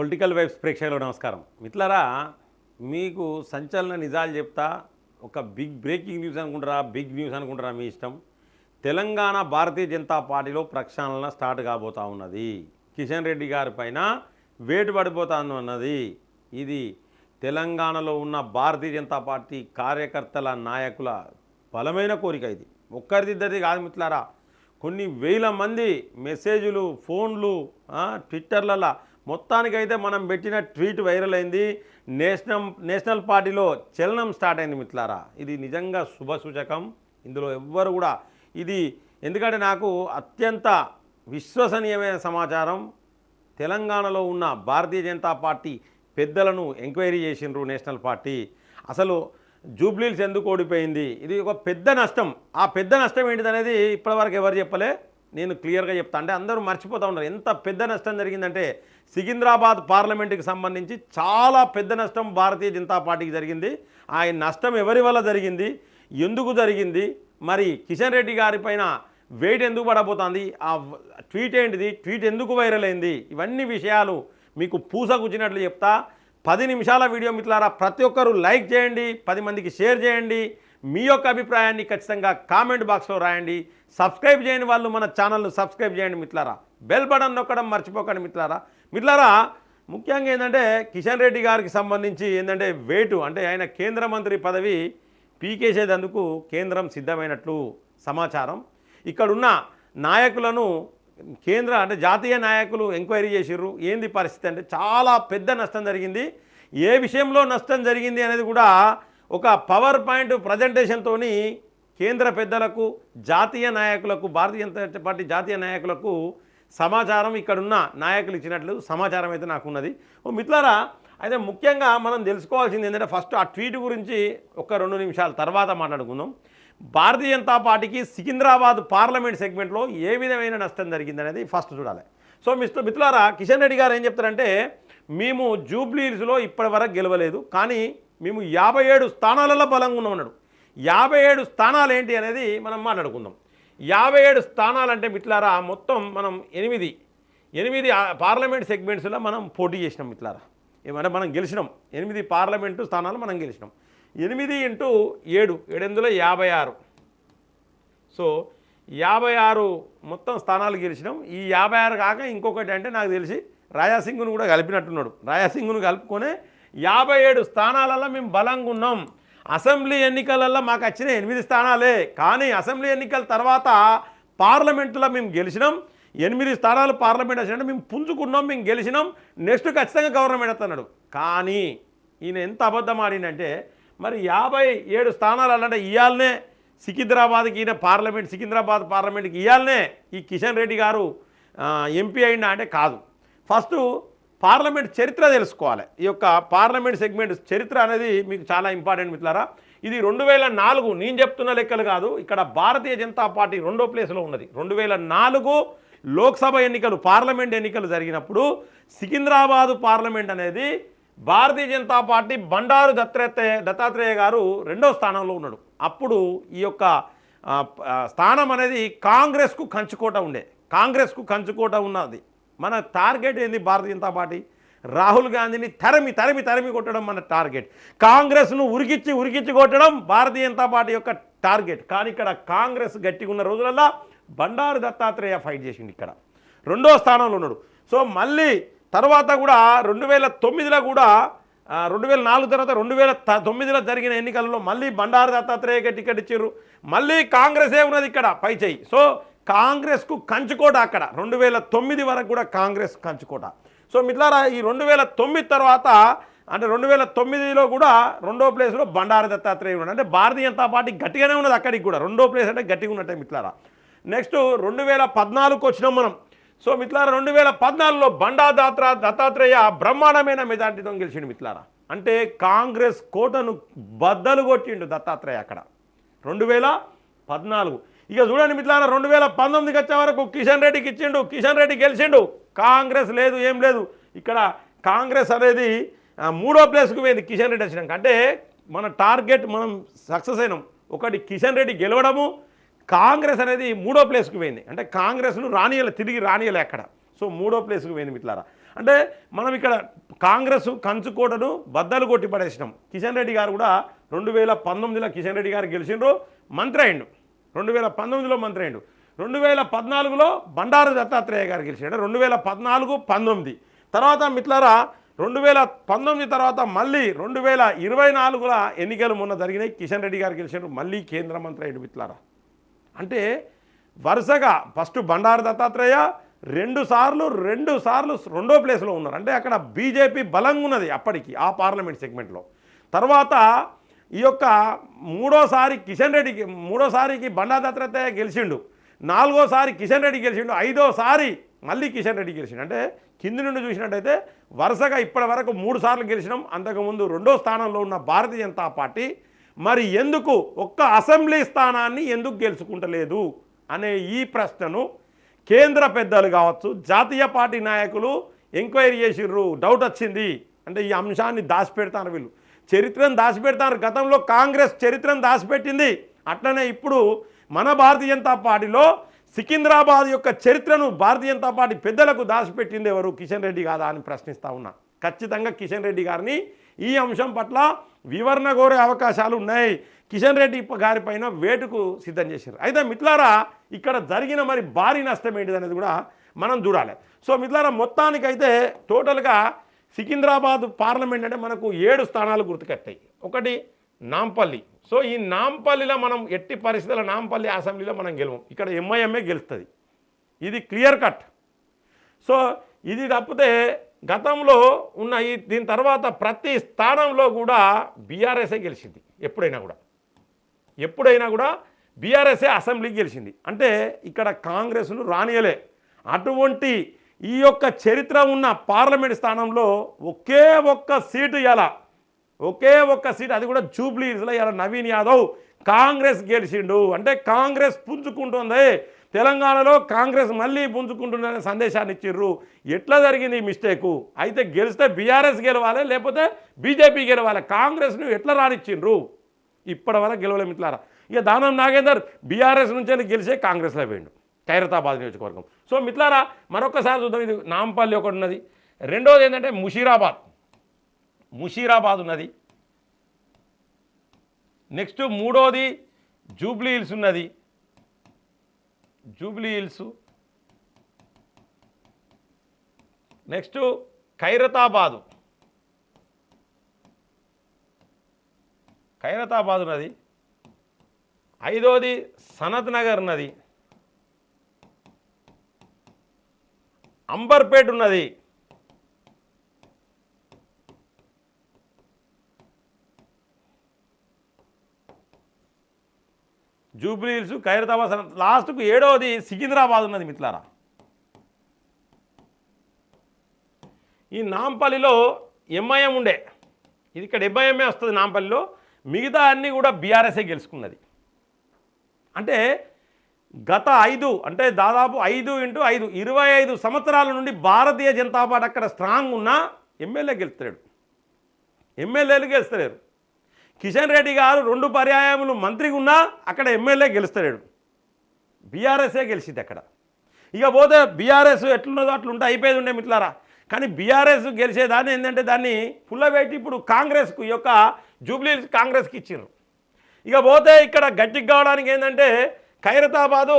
Political vibes ప్రేక్షకులకు నమస్కారం. మిత్రులారా మీకు సంచలన నిజాలు చెప్తా ఒక బిగ్ బ్రేకింగ్ న్యూస్ అనుకుంటారా బిగ్ న్యూస్ అనుకుంటారా మీ ఇష్టం? తెలంగాణ భారతీయ జనతా పార్టీలో ప్రక్షాళన స్టార్ట్ కాబోతా ఉన్నది. కిషన్ రెడ్డి గారి పైన వేటు పడిపోతాను అన్నది ఇది తెలంగాణలో ఉన్న భారతీయ జనతా పార్టీ కార్యకర్తల నాయకుల బలమైన కోరిక ఇది. ఒక్కరిదిద్దరిది కాదు మిత్రులారా కొన్ని వేల మంది మెసేజ్లు ఫోన్లు ట్విట్టర్లలో మొత్తానికైతే మనం పెట్టిన ట్వీట్ వైరల్ అయింది. నేషనల్ నేషనల్ పార్టీలో చలనం స్టార్ట్ అయింది మిత్రులారా. ఇది నిజంగా శుభ సూచకం. ఇందులో ఎవ్వరు కూడా ఇది ఎందుకంటే నాకు అత్యంత విశ్వసనీయమైన సమాచారం. తెలంగాణలో ఉన్న భారతీయ జనతా పార్టీ పెద్దలను ఎంక్వైరీ చేసిండ్రు నేషనల్ పార్టీ. అసలు జూబ్లీల్స్ ఎందుకు ఓడిపోయింది? ఇది ఒక పెద్ద నష్టం. ఆ పెద్ద నష్టం ఏంటిది అనేది ఇప్పటివరకు ఎవరు చెప్పలే? నేను క్లియర్గా చెప్తా. అంటే అందరూ మర్చిపోతూ ఉన్నారు. ఎంత పెద్ద నష్టం జరిగిందంటే సికింద్రాబాద్ పార్లమెంటుకి సంబంధించి చాలా పెద్ద నష్టం భారతీయ జనతా పార్టీకి జరిగింది. ఆ నష్టం ఎవరి వల్ల జరిగింది? ఎందుకు జరిగింది? మరి కిషన్ రెడ్డి గారి పైన వెయిట్ ఎందుకు పడబోతోంది? ఆ ట్వీట్ ఏంటిది? ట్వీట్ ఎందుకు వైరల్ అయింది? ఇవన్నీ విషయాలు మీకు పూస చెప్తా. పది నిమిషాల వీడియో మిత్రులారా ప్రతి ఒక్కరూ లైక్ చేయండి పది మందికి షేర్ చేయండి. మీ యొక్క అభిప్రాయాన్ని ఖచ్చితంగా కామెంట్ బాక్స్లో రాయండి. సబ్స్క్రైబ్ చేయని వాళ్ళు మన ఛానల్ను సబ్స్క్రైబ్ చేయండి మిత్రులారా. బెల్ బటన్ నొక్కడం మర్చిపోకండి మిత్రులారా. మిత్రులారా ముఖ్యంగా ఏంటంటే కిషన్ రెడ్డి గారికి సంబంధించి ఏంటంటే వేటు అంటే ఆయన కేంద్ర మంత్రి పదవి పీకేసేదందుకు కేంద్రం సిద్ధమైనట్లు సమాచారం. ఇక్కడున్న నాయకులను కేంద్ర అంటే జాతీయ నాయకులు ఎంక్వైరీ చేసిర్రు. ఏంది పరిస్థితి అంటే చాలా పెద్ద నష్టం జరిగింది. ఏ విషయంలో నష్టం జరిగింది అనేది కూడా ఒక పవర్ పాయింట్ ప్రజెంటేషన్తో కేంద్ర పెద్దలకు జాతీయ నాయకులకు భారతీయ జనతా పార్టీ జాతీయ నాయకులకు సమాచారం ఇక్కడున్న నాయకులు ఇచ్చినట్లు సమాచారం అయితే నాకు ఉన్నది ఓ మిత్రులారా అయితే ముఖ్యంగా మనం తెలుసుకోవాల్సింది ఏంటంటే ఫస్ట్ ఆ ట్వీట్ గురించి ఒక రెండు నిమిషాల తర్వాత మాట్లాడుకుందాం. భారతీయ జనతా పార్టీకి సికింద్రాబాద్ పార్లమెంట్ సెగ్మెంట్లో ఏ విధమైన నష్టం జరిగిందనేది ఫస్ట్ చూడాలి. సో మిస్టర్ మిత్రులారా కిషన్ రెడ్డి గారు ఏం చెప్తారంటే మేము జూబ్లీస్లో ఇప్పటివరకు గెలవలేదు కానీ మేము యాభై ఏడు స్థానాలలో బలంగా ఉన్నాం అన్నాడు యాభై ఏడు స్థానాలు ఏంటి అనేది మనం మాట్లాడుకుందాం. యాభై ఏడు స్థానాలు అంటే మిట్లారా మొత్తం మనం ఎనిమిది ఎనిమిది పార్లమెంట్ సెగ్మెంట్స్లో మనం పోటీ చేసినాం మిట్లారా ఏమంటే మనం గెలిచినాం. ఎనిమిది పార్లమెంటు స్థానాలు మనం గెలిచినాం. ఎనిమిది ఇంటూ ఏడు ఏడెనిమిదిలో యాభై ఆరు? సో యాభై ఆరు మొత్తం స్థానాలు గెలిచినాం. ఈ యాభై ఆరు కాక ఇంకొకటి అంటే నాకు తెలిసి రాజాసింగ్ను కూడా కలిపినట్టున్నాడు. రాజాసింగ్ను కలుపుకొని యాభై ఏడు స్థానాలలో మేము బలంగా ఉన్నాం. అసెంబ్లీ ఎన్నికలలో మాకు వచ్చిన ఎనిమిది స్థానాలే. కానీ అసెంబ్లీ ఎన్నికల తర్వాత పార్లమెంట్లో మేము గెలిచినాం. ఎనిమిది స్థానాలు పార్లమెంట్ వచ్చినట్టు మేము పుంజుకున్నాం మేము గెలిచినాం. నెక్స్ట్ ఖచ్చితంగా గవర్నమెంట్ వస్తున్నాడు కానీ ఈయన ఎంత అబద్ధం ఆడిందంటే మరి యాభై ఏడు స్థానాలు అలాంటి ఇవాళనే సికింద్రాబాద్కి ఈయన పార్లమెంట్ సికింద్రాబాద్ పార్లమెంట్కి ఇవ్వాలనే ఈ కిషన్ రెడ్డి గారు ఎంపీ అయినా అంటే కాదు. ఫస్ట్ పార్లమెంట్ చరిత్ర తెలుసుకోవాలి. ఈ యొక్క పార్లమెంట్ సెగ్మెంట్ చరిత్ర అనేది మీకు చాలా ఇంపార్టెంట్ మిత్రులారా. ఇది రెండు వేల నాలుగు నేను చెప్తున్న లెక్కలు కాదు ఇక్కడ భారతీయ జనతా పార్టీ రెండో ప్లేస్లో ఉన్నది. రెండు వేల నాలుగు లోక్సభ ఎన్నికలు పార్లమెంట్ ఎన్నికలు జరిగినప్పుడు సికింద్రాబాదు పార్లమెంట్ అనేది భారతీయ జనతా పార్టీ బండారు దత్తాత్రేయ దత్తాత్రేయ గారు రెండో స్థానంలో ఉన్నాడు. అప్పుడు ఈ యొక్క స్థానం అనేది కాంగ్రెస్కు కంచుకోట ఉండే. కాంగ్రెస్కు కంచుకోట ఉన్నది. మన టార్గెట్ ఏంది భారతీయ జనతా పార్టీ? రాహుల్ గాంధీని తరిమి తరిమి తరిమి కొట్టడం మన టార్గెట్. కాంగ్రెస్ను ఉరికిచ్చి ఉరికిచ్చి కొట్టడం భారతీయ జనతా పార్టీ యొక్క టార్గెట్. కానీ ఇక్కడ కాంగ్రెస్ గట్టిగా ఉన్న రోజులల్లో బండారు దత్తాత్రేయ ఫైట్ చేసింది ఇక్కడ. రెండో స్థానంలో ఉన్నాడు. సో మళ్ళీ తర్వాత కూడా రెండు వేల తొమ్మిదిలో కూడా రెండు వేల నాలుగు తర్వాత రెండు వేల త- తొమ్మిదిలో జరిగిన ఎన్నికలలో మళ్ళీ బండారు దత్తాత్రేయకి టికెట్ ఇచ్చారు మళ్ళీ కాంగ్రెసే ఉన్నది ఇక్కడ పై చేయి సో కాంగ్రెస్కు కంచుకోట అక్కడ. రెండు వేల తొమ్మిది వరకు కూడా కాంగ్రెస్ కంచుకోట. సో మిట్లారా ఈ రెండు వేల తొమ్మిది తర్వాత అంటే రెండు వేల తొమ్మిదిలో కూడా రెండో ప్లేస్లో బండారు దత్తాత్రేయ ఉన్నాడు. అంటే భారతీయ జనతా పార్టీ గట్టిగానే ఉన్నది అక్కడికి కూడా. రెండో ప్లేస్ అంటే గట్టిగా ఉన్నట్టే మిట్లారా నెక్స్ట్ రెండు వేల పద్నాలుగుకి వచ్చినాం మనం. సో మిట్లారా రెండు వేల పద్నాలుగులో బండా దాత్ర దత్తాత్రేయ బ్రహ్మాండమైన మెజార్టీతో గెలిచిండు మిత్లారా అంటే కాంగ్రెస్ కోటను బద్దలు కొట్టిండు దత్తాత్రేయ అక్కడ. రెండు వేల పద్నాలుగు ఇక చూడండి మిత్రులారా రెండు వేల పంతొమ్మిదికి వచ్చే వరకు కిషన్ రెడ్డికి ఇచ్చిండు కిషన్ రెడ్డి గెలిచిండు. కాంగ్రెస్ లేదు ఏం లేదు. ఇక్కడ కాంగ్రెస్ అనేది మూడో ప్లేస్కి పోయింది కిషన్ రెడ్డి వచ్చినాక. అంటే మన టార్గెట్ మనం సక్సెస్ అయినాం. ఒకటి కిషన్ రెడ్డి గెలవడము కాంగ్రెస్ అనేది మూడో ప్లేస్కి పోయింది. అంటే కాంగ్రెస్ను రానియలే తిరిగి రానియలే అక్కడ. సో మూడో ప్లేస్కి పోయింది మిట్లారా అంటే మనం ఇక్కడ కాంగ్రెస్ కంచుకోటను బద్దలు కొట్టి పడేసినాం. కిషన్ రెడ్డి గారు కూడా రెండు వేల పంతొమ్మిదిలో కిషన్ రెడ్డి గారు గెలిచిండ్రు మంత్రి అయిండు. రెండు వేల పంతొమ్మిదిలో మంత్రి అయ్యాడు. రెండు వేల పద్నాలుగులో బండారు దత్తాత్రేయ గారు గెలిచాడు. రెండు వేల పద్నాలుగు పంతొమ్మిది. తర్వాత మిత్రులారా రెండు వేల పంతొమ్మిది తర్వాత మళ్ళీ రెండు వేల ఇరవై నాలుగుల ఎన్నికలు మొన్న జరిగినాయి. కిషన్ రెడ్డి గారు గెలిచాడు. మళ్ళీ కేంద్ర మంత్రి అయ్యాడు మిత్రులారా. అంటే వరుసగా ఫస్ట్ బండారు దత్తాత్రేయ రెండు సార్లు రెండు సార్లు రెండో ప్లేస్లో ఉన్నారు. అంటే అక్కడ బీజేపీ బలంగా ఉన్నది అప్పటికి ఆ పార్లమెంట్ సెగ్మెంట్లో. తర్వాత ఈ యొక్క మూడోసారి కిషన్ రెడ్డికి మూడోసారికి బండా దత్తాత్రేయ గెలిచిండు. నాలుగోసారి కిషన్ రెడ్డి గెలిచిండు. ఐదోసారి మళ్ళీ కిషన్ రెడ్డి గెలిచిండు. అంటే కింది నుండి చూసినట్టయితే వరుసగా ఇప్పటి వరకు మూడు సార్లు గెలిచినాం. అంతకుముందు రెండో స్థానంలో ఉన్న భారతీయ జనతా పార్టీ. మరి ఎందుకు ఒక్క అసెంబ్లీ స్థానాన్ని ఎందుకు గెలుచుకుంటలేదు అనే ఈ ప్రశ్నను కేంద్ర పెద్దలు కావచ్చు జాతీయ పార్టీ నాయకులు ఎంక్వైరీ చేసిర్రు. డౌట్ వచ్చింది. అంటే ఈ అంశాన్ని దాచిపెడతారు వీళ్ళు. చరిత్రను దాచిపెడతారు. గతంలో కాంగ్రెస్ చరిత్రను దాచిపెట్టింది. అట్లనే ఇప్పుడు మన భారతీయ జనతా పార్టీలో సికింద్రాబాద్ యొక్క చరిత్రను భారతీయ జనతా పార్టీ పెద్దలకు దాచిపెట్టింది ఎవరు? కిషన్ రెడ్డి కాదా అని ప్రశ్నిస్తూ ఉన్నా. ఖచ్చితంగా కిషన్ రెడ్డి గారిని ఈ అంశం పట్ల వివరణ కోరే అవకాశాలు ఉన్నాయి. కిషన్ రెడ్డి గారి పైన వేటుకు సిద్ధం చేశారు. అయితే మిత్లారా ఇక్కడ జరిగిన మరి భారీ నష్టం ఏంటిది అనేది కూడా మనం చూడాలి. సో మిత్లారా మొత్తానికైతే టోటల్గా సికింద్రాబాద్ పార్లమెంట్ అంటే మనకు ఏడు స్థానాలు గుర్తుకట్టాయి. ఒకటి నాంపల్లి. సో ఈ నాంపల్లిలో మనం ఎట్టి పరిస్థితుల నాంపల్లి అసెంబ్లీలో మనం గెలవం. ఇక్కడ ఎంఐఎంఏ గెలుస్తుంది. ఇది క్లియర్ కట్. సో ఇది తప్పితే గతంలో ఉన్న ఈ దీని తర్వాత ప్రతి స్థానంలో కూడా బీఆర్ఎస్ఏ గెలిచింది. ఎప్పుడైనా కూడా. ఎప్పుడైనా కూడా బీఆర్ఎస్ఏ అసెంబ్లీకి గెలిచింది. అంటే ఇక్కడ కాంగ్రెస్ను రానియలే. అటువంటి ఈ యొక్క చరిత్ర ఉన్న పార్లమెంట్ స్థానంలో ఒకే ఒక్క సీటు ఎలా ఒకే ఒక్క సీట్ అది కూడా జూబ్లీస్లో ఇలా నవీన్ యాదవ్. కాంగ్రెస్ గెలిచిండు. అంటే కాంగ్రెస్ పుంజుకుంటుంది. తెలంగాణలో కాంగ్రెస్ మళ్ళీ పుంజుకుంటుందనే సందేశాన్ని ఇచ్చిర్రు. ఎట్లా జరిగింది ఈ మిస్టేకు? అయితే గెలిస్తే బీఆర్ఎస్ గెలవాలి లేకపోతే బీజేపీ గెలవాలి. కాంగ్రెస్ను ఎట్లా రానిచ్చిండ్రు? ఇప్పటి వరకు గెలవలే మిత్రులారా. ఇక దానం నాగేందర్ బీఆర్ఎస్ నుంచి గెలిచే కాంగ్రెస్లో పోయిండు. ఖైరతాబాద్ నియోజకవర్గం. సో మిట్లారా మరొకసారి చూద్దాం. ఇది నాంపల్లి ఒకటి ఉన్నది. రెండోది ఏంటంటే ముషీరాబాద్. ముషీరాబాద్ ఉన్నది. నెక్స్ట్ మూడోది జూబ్లీ హిల్స్ ఉన్నది. Jubilee hills. Next Khairatabad. Khairatabad ఉన్నది. ఐదోది సనత్ నగర్ ఉన్నది. అంబర్పేట్ ఉన్నది. జూబ్లీ హిల్స్ ఖైరతాబాద్ లాస్ట్కు ఏడవది సికింద్రాబాద్ ఉన్నది మిత్రులారా. ఈ నాంపల్లిలో ఎంఐఎం ఉండే. ఇది ఇక్కడ ఎంఐఎంఏ వస్తుంది నాంపల్లిలో. మిగతా అన్నీ కూడా బీఆర్ఎస్ఏ గెలుచుకున్నది. అంటే గత ఐదు అంటే దాదాపు ఐదు ఇంటూ ఐదు ఇరవై ఐదు సంవత్సరాల నుండి భారతీయ జనతా పార్టీ అక్కడ స్ట్రాంగ్ ఉన్నా ఎమ్మెల్యే గెలుస్తాడు ఎమ్మెల్యేలు గెలుస్తలేరు. కిషన్ రెడ్డి గారు రెండు పర్యాయములు మంత్రిగా ఉన్నా అక్కడ ఎమ్మెల్యే గెలుస్తలేడు. బీఆర్ఎస్ఏ గెలిచింది అక్కడ. ఇక పోతే బీఆర్ఎస్ ఎట్లున్నదో అట్లా ఉంటే అయిపోయేది ఉండే మిట్లారా కానీ బీఆర్ఎస్ గెలిచేదాన్ని ఏంటంటే దాన్ని పుల్లబెట్టి ఇప్పుడు కాంగ్రెస్కు ఈ యొక్క జూబ్లీ కాంగ్రెస్కి ఇచ్చారు ఇక పోతే ఇక్కడ గట్టికి కావడానికి ఏంటంటే ఖైరతాబాదు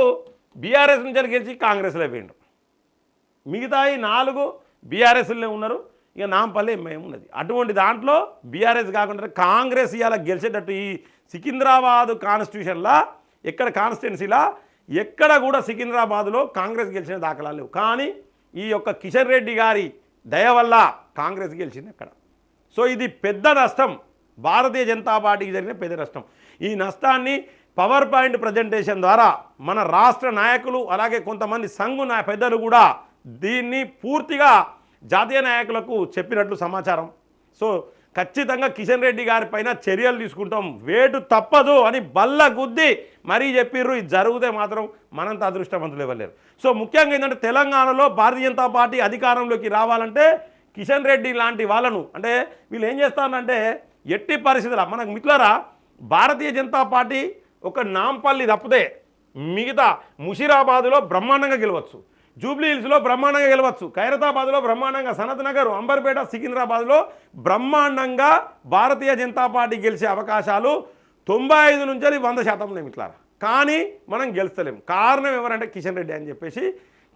బీఆర్ఎస్ నుంచి గెలిచి కాంగ్రెస్లో పోయిండు. మిగతా ఈ నాలుగు బీఆర్ఎస్లో ఉన్నారు. ఇక నాంపల్లి మేము ఉన్నది. అటువంటి దాంట్లో బీఆర్ఎస్ కాకుండా కాంగ్రెస్ ఇవాళ గెలిచేటట్టు ఈ సికింద్రాబాద్ కాన్స్టిట్యూషన్లా ఎక్కడ కాన్స్టిట్యున్సీలా ఎక్కడ కూడా సికింద్రాబాద్లో కాంగ్రెస్ గెలిచిన దాఖలాలు లేవు. కానీ ఈ యొక్క కిషన్ రెడ్డి గారి దయ వల్ల కాంగ్రెస్ గెలిచింది అక్కడ. సో ఇది పెద్ద నష్టం. భారతీయ జనతా పార్టీకి జరిగిన పెద్ద నష్టం. ఈ నష్టాన్ని పవర్ పాయింట్ ప్రజెంటేషన్ ద్వారా మన రాష్ట్ర నాయకులు అలాగే కొంతమంది సంఘు నా పెద్దలు కూడా దీన్ని పూర్తిగా జాతీయ నాయకులకు చెప్పినట్లు సమాచారం. సో ఖచ్చితంగా కిషన్ రెడ్డి గారి పైన చర్యలు తీసుకుంటాం. వేటు తప్పదు అని బల్ల గుద్ది మరీ చెప్పిర్రు. ఇది జరిగితే మాత్రం మనంత అదృష్టవంతులు ఇవ్వలేరు సో ముఖ్యంగా ఏంటంటే తెలంగాణలో భారతీయ జనతా పార్టీ అధికారంలోకి రావాలంటే కిషన్ రెడ్డి లాంటి వాళ్ళను అంటే వీళ్ళు ఏం చేస్తారంటే ఎట్టి పరిస్థితుల మనకు మిట్లరా భారతీయ జనతా పార్టీ ఒక నాంపల్లి తప్పితే మిగతా ముషిరాబాదులో బ్రహ్మాండంగా గెలవచ్చు. జూబ్లీ హిల్స్లో బ్రహ్మాండంగా గెలవచ్చు. ఖైరతాబాద్లో బ్రహ్మాండంగా సనత్ నగర్ అంబర్పేట సికింద్రాబాద్లో బ్రహ్మాండంగా భారతీయ జనతా పార్టీ గెలిచే అవకాశాలు తొంభై ఐదు నుంచి వంద శాతం ఉన్నాయి ఇట్లా కానీ మనం గెలుస్తలేం. కారణం ఎవరంటే కిషన్ రెడ్డి అని చెప్పేసి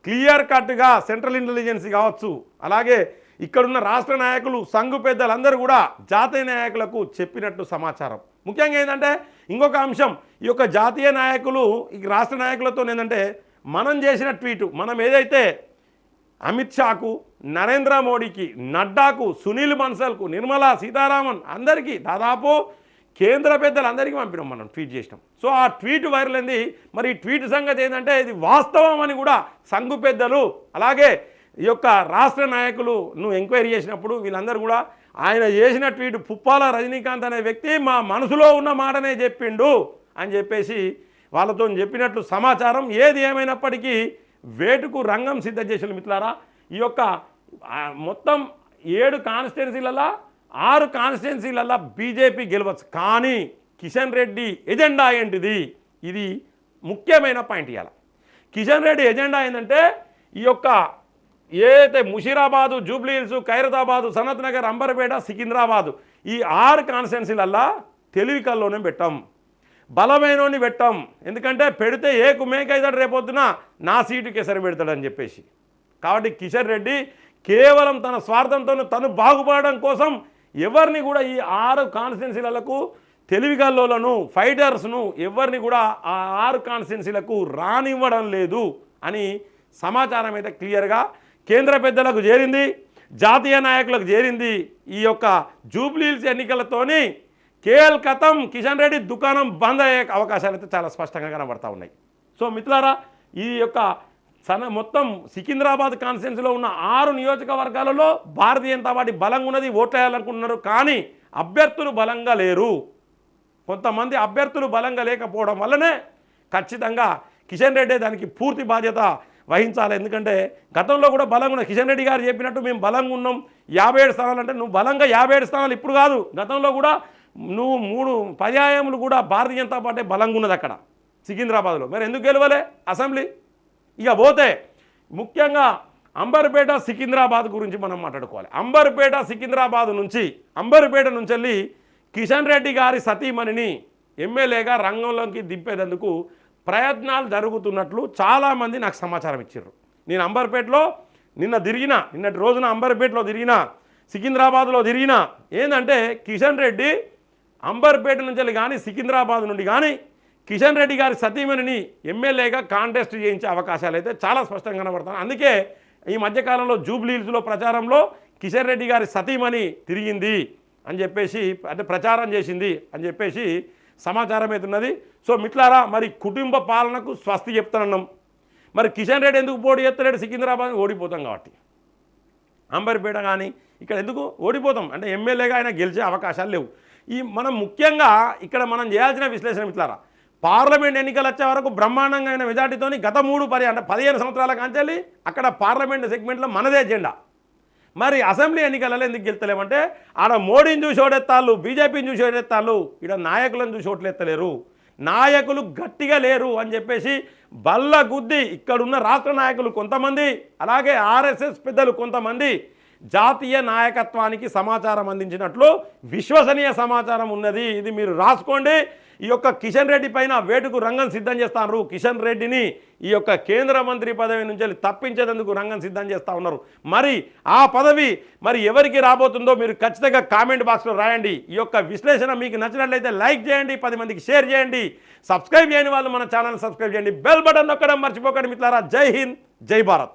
క్లియర్ కట్గా సెంట్రల్ ఇంటెలిజెన్స్ కావచ్చు. అలాగే ఇక్కడున్న రాష్ట్ర నాయకులు సంఘు పెద్దలందరూ కూడా జాతీయ నాయకులకు చెప్పినట్టు సమాచారం. ముఖ్యంగా ఏంటంటే ఇంకొక అంశం ఈ యొక్క జాతీయ నాయకులు ఈ రాష్ట్ర నాయకులతో ఏంటంటే మనం చేసిన ట్వీటు మనం ఏదైతే అమిత్ షాకు నరేంద్ర మోడీకి నడ్డాకు సునీల్ బన్సల్కు నిర్మలా సీతారామన్ అందరికీ దాదాపు కేంద్ర పెద్దలందరికీ పంపినాం మనం ట్వీట్ చేసినాం. సో ఆ ట్వీట్ వైరల్ అయింది. మరి ఈ ట్వీట్ సంగతి ఏంటంటే ఇది వాస్తవం అని కూడా సంఘు పెద్దలు అలాగే ఈ యొక్క రాష్ట్ర నాయకులు నువ్వు ఎంక్వైరీ చేసినప్పుడు వీళ్ళందరూ కూడా ఆయన చేసిన ట్వీట్ పుప్పాల రజనీకాంత్ అనే వ్యక్తి మా మనసులో ఉన్న మాటనే చెప్పిండు అని చెప్పేసి వాళ్ళతో చెప్పినట్లు సమాచారం ఏది ఏమైనప్పటికీ వేటుకు రంగం సిద్ధం చేసిన మిత్రులారా. ఈ యొక్క మొత్తం ఏడు కాన్స్టిట్యున్సీలలో ఆరు కాన్స్టిట్యున్సీలలో బీజేపీ గెలవచ్చు. కానీ కిషన్ రెడ్డి ఎజెండా ఏంటిది? ఇది ముఖ్యమైన పాయింట్ ఇవాళ కిషన్ రెడ్డి ఎజెండా ఏంటంటే ఈ యొక్క ఏదైతే ముషీరాబాదు జూబ్లీ హిల్స్ ఖైరతాబాదు సనత్ నగర్ అంబర్పేట సికింద్రాబాదు ఈ ఆరు కాన్స్టెన్సీలల్లా తెలివి కల్లోనే పెట్టాం. బలమైనోని పెట్టాం. ఎందుకంటే పెడితే ఏ కుమేకైతాడు రేపొద్దున నా సీటుకి ఎసరు పెడతాడని చెప్పేసి. కాబట్టి కిషన్ రెడ్డి కేవలం తన స్వార్థంతో తను బాగుపడడం కోసం ఎవరిని కూడా ఈ ఆరు కాన్స్టిట్యున్సీలకు తెలివిగల్లోలను ఫైటర్స్ను ఎవరిని కూడా ఆ ఆరు కాన్స్టిట్యున్సీలకు రానివ్వడం లేదు అని సమాచారం అయితే క్లియర్గా కేంద్ర పెద్దలకు చేరింది జాతీయ నాయకులకు చేరింది ఈ యొక్క జూబ్లీహిల్స్ ఎన్నికలతోని కేఎల్ కథం కిషన్ రెడ్డి దుకాణం బంద్ అయ్యే అవకాశాలు అయితే చాలా స్పష్టంగా కనబడతా ఉన్నాయి. సో మిత్రులారా ఈ యొక్క సన మొత్తం సికింద్రాబాద్ కాన్స్టిట్యున్సీలో ఉన్న ఆరు నియోజకవర్గాలలో భారతీయ జనతా పార్టీ బలంగా ఉన్నది ఓట్లేయాలనుకుంటున్నారు కానీ అభ్యర్థులు బలంగా లేరు. కొంతమంది అభ్యర్థులు బలంగా లేకపోవడం వల్లనే ఖచ్చితంగా కిషన్ రెడ్డి దానికి పూర్తి బాధ్యత వహించాలి. ఎందుకంటే గతంలో కూడా బలంగా ఉన్న కిషన్ రెడ్డి గారు చెప్పినట్టు మేము బలంగా ఉన్నాం. యాభై ఏడు స్థానాలు అంటే నువ్వు బలంగా యాభై ఏడు స్థానాలు ఇప్పుడు కాదు. గతంలో కూడా నువ్వు మూడు పర్యాయములు కూడా భారతీయ జనతా పార్టీ బలంగా ఉన్నది అక్కడ సికింద్రాబాద్లో. మరి ఎందుకు గెలవలే? అసెంబ్లీ? ఇక పోతే ముఖ్యంగా అంబర్పేట సికింద్రాబాద్ గురించి మనం మాట్లాడుకోవాలి. అంబర్పేట సికింద్రాబాద్ నుంచి అంబర్పేట నుంచి వెళ్ళి కిషన్ రెడ్డి గారి సతీమణిని ఎమ్మెల్యేగా రంగంలోకి దింపేటందుకు ప్రయత్నాలు జరుగుతున్నట్లు చాలామంది నాకు సమాచారం ఇచ్చారు. నేను అంబర్పేటలో నిన్న తిరిగిన నిన్నటి రోజున అంబర్పేటలో తిరిగిన సికింద్రాబాద్లో తిరిగిన ఏంటంటే కిషన్ రెడ్డి అంబర్పేట నుంచి కానీ సికింద్రాబాద్ నుండి కానీ కిషన్ రెడ్డి గారి సతీమణిని ఎమ్మెల్యేగా కాంటెస్ట్ చేయించే అవకాశాలు అయితే చాలా స్పష్టంగా కనబడుతున్నాయి. అందుకే ఈ మధ్యకాలంలో జూబ్లీహిల్స్లో ప్రచారంలో కిషన్ రెడ్డి గారి సతీమణి తిరిగింది అని చెప్పేసి అంటే ప్రచారం చేసింది అని చెప్పేసి సమాచారం అయితే ఉన్నది? సో మిట్లారా మరి కుటుంబ పాలనకు స్వస్తి చెప్తున్నాం మరి కిషన్ రెడ్డి ఎందుకు పోటీ చేస్తలేడు? సికింద్రాబాద్ ఓడిపోతాం కాబట్టి. అంబర్పేట కానీ ఇక్కడ ఎందుకు ఓడిపోతాం? అంటే ఎమ్మెల్యేగా ఆయన గెలిచే అవకాశాలు లేవు. ఈ మనం ముఖ్యంగా ఇక్కడ మనం చేయాల్సిన విశ్లేషణ మిట్లారా పార్లమెంట్ ఎన్నికలు వచ్చే వరకు బ్రహ్మాండంగా అయిన మెజార్టీతోని గత మూడు పది అంటే పదిహేను సంవత్సరాల కాంచాలి అక్కడ పార్లమెంట్ సెగ్మెంట్లో మనదే ఎజెండా మరి అసెంబ్లీ ఎన్నికలలో ఎందుకు గెలుతలేమంటే ఆడ మోడీని చూసి ఓడెత్తాళ్ళు బీజేపీని చూసి ఓడెత్తాళ్ళు ఇక్కడ నాయకులను చూసి ఓట్లెత్తలేరు. నాయకులు గట్టిగా లేరు అని చెప్పేసి బల్ల గుద్ది ఇక్కడున్న రాష్ట్ర నాయకులు కొంతమంది అలాగే ఆర్ఎస్ఎస్ పెద్దలు కొంతమంది జాతీయ నాయకత్వానికి సమాచారం అందించినట్లు విశ్వసనీయ సమాచారం ఉన్నది. ఇది మీరు రాసుకోండి. ఈ యొక్క కిషన్ రెడ్డి పైన వేటుకు రంగం సిద్ధం చేస్తారు కిషన్ రెడ్డిని ఈ యొక్క కేంద్ర మంత్రి పదవి నుంచి వెళ్ళి తప్పించేందుకు రంగం సిద్ధం చేస్తూ ఉన్నారు. మరి ఆ పదవి మరి ఎవరికి రాబోతుందో మీరు ఖచ్చితంగా కామెంట్ బాక్స్లో రాయండి. ఈ యొక్క విశ్లేషణ మీకు నచ్చినట్లయితే లైక్ చేయండి పది మందికి షేర్ చేయండి. సబ్స్క్రైబ్ చేయని వాళ్ళు మన ఛానల్ సబ్స్క్రైబ్ చేయండి. బెల్ బటన్ నొక్కడం మర్చిపోకండి మిత్రారా జై హింద్ జై భారత్.